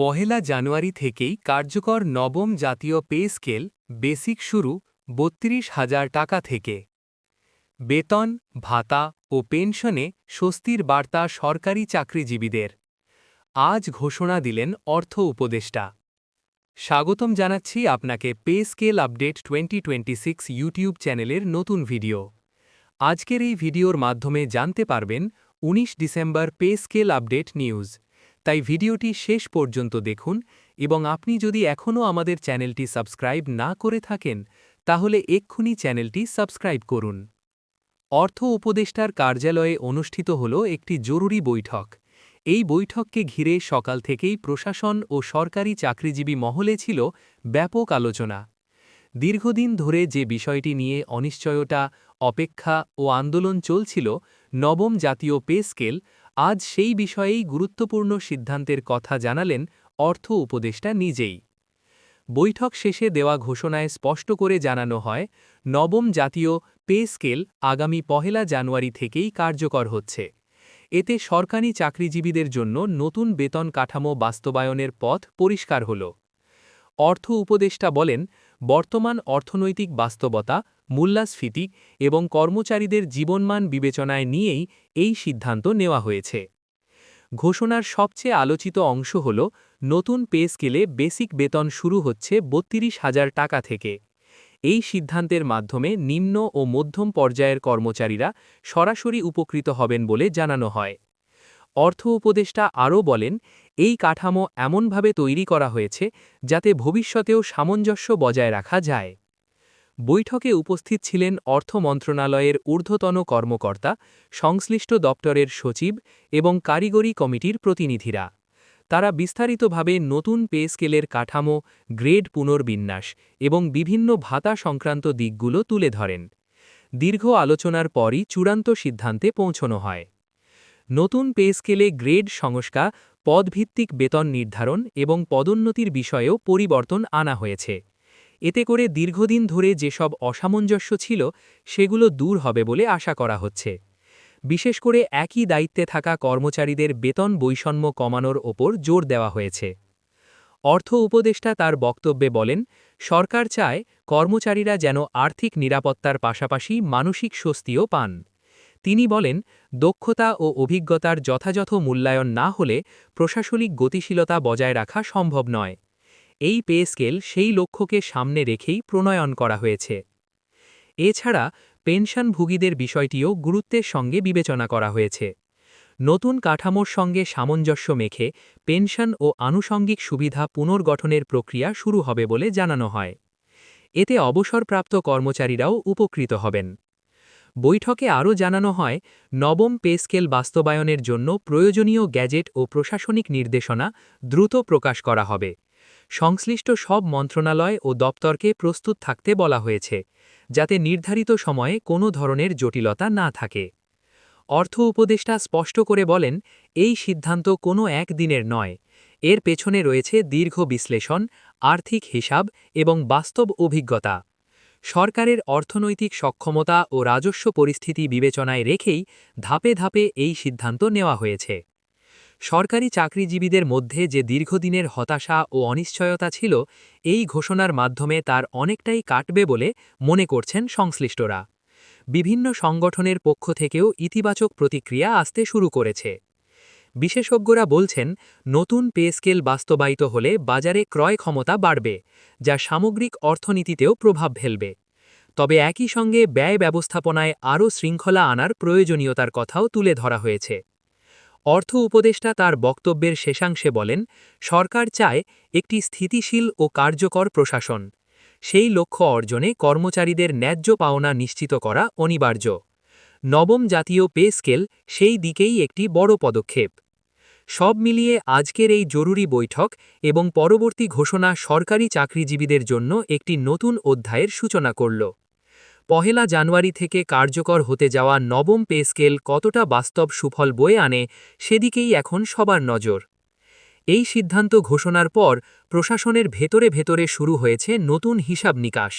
পহেলা জানুয়ারি থেকেই কার্যকর নবম জাতীয় পে স্কেল, বেসিক শুরু বত্রিশ হাজার টাকা থেকে। বেতন, ভাতা ও পেনশনে স্বস্তির বার্তা সরকারি চাকরিজীবীদের। আজ ঘোষণা দিলেন অর্থ উপদেষ্টা। স্বাগতম জানাচ্ছি আপনাকে pay scale update twenty YouTube চ্যানেলের নতুন ভিডিও। আজকের এই ভিডিওর মাধ্যমে জানতে পারবেন ১৯ December pay scale update news. তাই ভিডিওটি শেষ পর্যন্ত দেখুন এবং আপনি যদি এখনও আমাদের চ্যানেলটি সাবস্ক্রাইব না করে থাকেন, তাহলে এক্ষুনি চ্যানেলটি সাবস্ক্রাইব করুন। অর্থ উপদেষ্টার কার্যালয়ে অনুষ্ঠিত হল একটি জরুরি বৈঠক। এই বৈঠককে ঘিরে সকাল থেকেই প্রশাসন ও সরকারি চাকরিজীবী মহলে ছিল ব্যাপক আলোচনা। দীর্ঘদিন ধরে যে বিষয়টি নিয়ে অনিশ্চয়তা, অপেক্ষা ও আন্দোলন চলছিল, নবম জাতীয় পে স্কেল আজ সেই বিষয়েই গুরুত্বপূর্ণ সিদ্ধান্তের কথা জানালেন অর্থ উপদেষ্টা নিজেই। বৈঠক শেষে দেওয়া ঘোষণায় স্পষ্ট করে জানানো হয়, নবম জাতীয় পে স্কেল আগামী পহেলা জানুয়ারি থেকেই কার্যকর হচ্ছে। এতে সরকারি চাকরিজীবীদের জন্য নতুন বেতন কাঠামো বাস্তবায়নের পথ পরিষ্কার হল। অর্থ উপদেষ্টা বলেন বর্তমান অর্থনৈতিক বাস্তবতা মূল্যাস্ফীতি এবং কর্মচারীদের জীবনমান বিবেচনায় নিয়েই এই সিদ্ধান্ত নেওয়া হয়েছে। ঘোষণার সবচেয়ে আলোচিত অংশ হল, নতুন পে স্কেলে বেসিক বেতন শুরু হচ্ছে বত্রিশ হাজার টাকা থেকে। এই সিদ্ধান্তের মাধ্যমে নিম্ন ও মধ্যম পর্যায়ের কর্মচারীরা সরাসরি উপকৃত হবেন বলে জানানো হয়। অর্থ উপদেষ্টা আরও বলেন, এই কাঠামো এমনভাবে তৈরি করা হয়েছে যাতে ভবিষ্যতেও সামঞ্জস্য বজায় রাখা যায়। বৈঠকে উপস্থিত ছিলেন অর্থ মন্ত্রণালয়ের ঊর্ধ্বতন কর্মকর্তা, সংশ্লিষ্ট দপ্তরের সচিব এবং কারিগরি কমিটির প্রতিনিধিরা। তারা বিস্তারিতভাবে নতুন পে স্কেলের কাঠামো, গ্রেড পুনর্বিন্যাস এবং বিভিন্ন ভাতা সংক্রান্ত দিকগুলো তুলে ধরেন। দীর্ঘ আলোচনার পরই চূড়ান্ত সিদ্ধান্তে পৌঁছনো হয়। নতুন পে স্কেলে গ্রেড সংস্কার, পদভিত্তিক বেতন নির্ধারণ এবং পদোন্নতির বিষয়েও পরিবর্তন আনা হয়েছে। এতে করে দীর্ঘদিন ধরে যেসব অসামঞ্জস্য ছিল, সেগুলো দূর হবে বলে আশা করা হচ্ছে। বিশেষ করে একই দায়িত্বে থাকা কর্মচারীদের বেতন বৈষম্য কমানোর ওপর জোর দেওয়া হয়েছে। অর্থ উপদেষ্টা তার বক্তব্যে বলেন, সরকার চায় কর্মচারীরা যেন আর্থিক নিরাপত্তার পাশাপাশি মানসিক স্বস্তিও পান। তিনি বলেন, দক্ষতা ও অভিজ্ঞতার যথাযথ মূল্যায়ন না হলে প্রশাসনিক গতিশীলতা বজায় রাখা সম্ভব নয়। এই পে স্কেল সেই লক্ষ্যকে সামনে রেখেই প্রণয়ন করা হয়েছে। এছাড়া পেনশনভোগীদের বিষয়টিও গুরুত্বের সঙ্গে বিবেচনা করা হয়েছে। নতুন কাঠামোর সঙ্গে সামঞ্জস্য মেখে পেনশন ও আনুষঙ্গিক সুবিধা পুনর্গঠনের প্রক্রিয়া শুরু হবে বলে জানানো হয়। এতে অবসরপ্রাপ্ত কর্মচারীরাও উপকৃত হবেন। বৈঠকে আরও জানানো হয়, নবম পে স্কেল বাস্তবায়নের জন্য প্রয়োজনীয় গ্যাজেট ও প্রশাসনিক নির্দেশনা দ্রুত প্রকাশ করা হবে। সংশ্লিষ্ট সব মন্ত্রণালয় ও দপ্তরকে প্রস্তুত থাকতে বলা হয়েছে, যাতে নির্ধারিত সময়ে কোনো ধরনের জটিলতা না থাকে। অর্থ উপদেষ্টা স্পষ্ট করে বলেন, এই সিদ্ধান্ত কোনো এক দিনের নয়। এর পেছনে রয়েছে দীর্ঘ বিশ্লেষণ, আর্থিক হিসাব এবং বাস্তব অভিজ্ঞতা। সরকারের অর্থনৈতিক সক্ষমতা ও রাজস্ব পরিস্থিতি বিবেচনায় রেখেই ধাপে ধাপে এই সিদ্ধান্ত নেওয়া হয়েছে। সরকারি চাকরিজীবীদের মধ্যে যে দীর্ঘদিনের হতাশা ও অনিশ্চয়তা ছিল, এই ঘোষণার মাধ্যমে তার অনেকটাই কাটবে বলে মনে করছেন সংশ্লিষ্টরা। বিভিন্ন সংগঠনের পক্ষ থেকেও ইতিবাচক প্রতিক্রিয়া আসতে শুরু করেছে। বিশেষজ্ঞরা বলছেন, নতুন পে স্কেল বাস্তবায়িত হলে বাজারে ক্রয় ক্ষমতা বাড়বে, যা সামগ্রিক অর্থনীতিতেও প্রভাব ফেলবে। তবে একই সঙ্গে ব্যয় ব্যবস্থাপনায় আরও শৃঙ্খলা আনার প্রয়োজনীয়তার কথাও তুলে ধরা হয়েছে। অর্থ উপদেষ্টা তার বক্তব্যের শেষাংশে বলেন, সরকার চায় একটি স্থিতিশীল ও কার্যকর প্রশাসন। সেই লক্ষ্য অর্জনে কর্মচারীদের ন্যায্য পাওনা নিশ্চিত করা অনিবার্য। নবম জাতীয় পে স্কেল সেই দিকেই একটি বড় পদক্ষেপ। সব মিলিয়ে আজকের এই জরুরি বৈঠক এবং পরবর্তী ঘোষণা সরকারি চাকরিজীবীদের জন্য একটি নতুন অধ্যায়ের সূচনা করল। পহেলা জানুয়ারি থেকে কার্যকর হতে যাওয়া নবম পে স্কেল কতটা বাস্তব সুফল বয়ে আনে সেদিকেই এখন সবার নজর। এই সিদ্ধান্ত ঘোষণার পর প্রশাসনের ভেতরে ভেতরে শুরু হয়েছে নতুন হিসাব নিকাশ।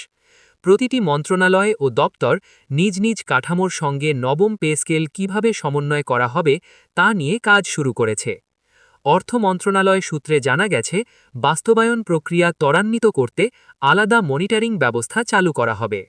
প্রতিটি মন্ত্রণালয় ও দপ্তর নিজ নিজ কাঠামোর সঙ্গে নবম পে স্কেল কীভাবে সমন্বয় করা হবে তা নিয়ে কাজ শুরু করেছে। অর্থ মন্ত্রণালয় সূত্রে জানা গেছে, বাস্তবায়ন প্রক্রিয়া ত্বরান্বিত করতে আলাদা মনিটরিং ব্যবস্থা চালু করা হবে।